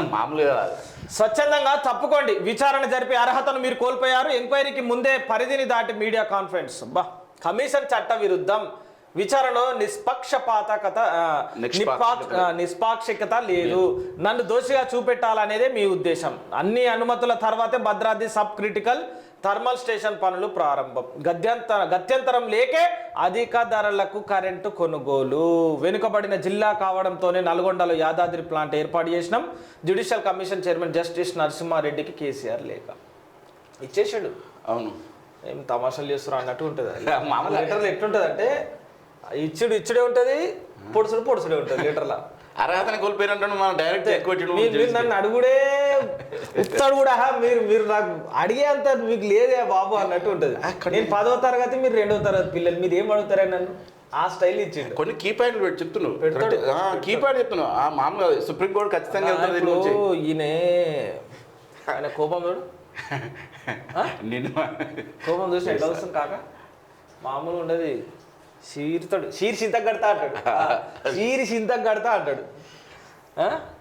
మామూలుగా స్వచ్ఛందంగా తప్పుకోండి. విచారణ జరిపే అర్హతను మీరు కోల్పోయారు. ఎంక్వైరీకి ముందే పరిధిని దాటి మీడియా కాన్ఫరెన్స్. బా కమిషన్ చట్ట విరుద్ధం. విచారణలో నిష్పక్షపాతకత నిష్పాక్షికత లేదు. నన్ను దోషిగా చూపెట్టాలనేదే మీ ఉద్దేశం. అన్ని అనుమతుల తర్వాతే Bhadradri sub critical thermal station పనులు ప్రారంభం. గత్యంతర గత్యంతరం లేకే అధిక ధరలకు కరెంటు కొనుగోలు. వెనుకబడిన జిల్లా కావడంతోనే నల్గొండలో యాదాద్రి ప్లాంట్ ఏర్పాటు చేసినాం. జ్యుడిషియల్ కమిషన్ చైర్మన్ జస్టిస్ నరసింహారెడ్డికి కేసీఆర్ లేక ఇచ్చేసాడు. అవును. ఏం తమాషాలు చేస్తున్నారు అన్నట్టు ఉంటుంది. మామూలు లెటర్లు ఎట్లుంటుంది అంటే ఇచ్చుడు ఇచ్చుడే ఉంటుంది పొడుసుడు పొడుసుడే ఉంటుంది లెటర్లా అర్హతని కోల్పోయినట్టు మనం డైరెక్ట్ ఎక్కువ మీరు నన్ను అడుగుడే ఉత్తాడు కూడా "ఆహా, మీరు మీరు నాకు అడిగే అంత మీకు లేదే బాబు అన్నట్టు ఉంటుంది. నేను పదో తరగతి మీరు రెండో తరగతి పిల్లలు మీరు ఏం అడుగుతారా నన్ను ఆ స్టైల్ ఇచ్చిండు. కొన్ని కీ పాయింట్లు పెట్టి చెప్తున్నావు. పెడతాడు. కీ పాయింట్ చెప్తున్నావు. ఆ మామూలుగా సుప్రీం కోర్టు ఖచ్చితంగా ఈయన ఆయన కోపం చూడు. నిన్ను కోపం చూసి ఎట్లా వస్తుంది కాక? మామూలు ఉండదు. చీరుతాడు చీరి చింతకు కడతా అంటాడు. చీరి చింతకు కడతా అంటాడు. ఆ?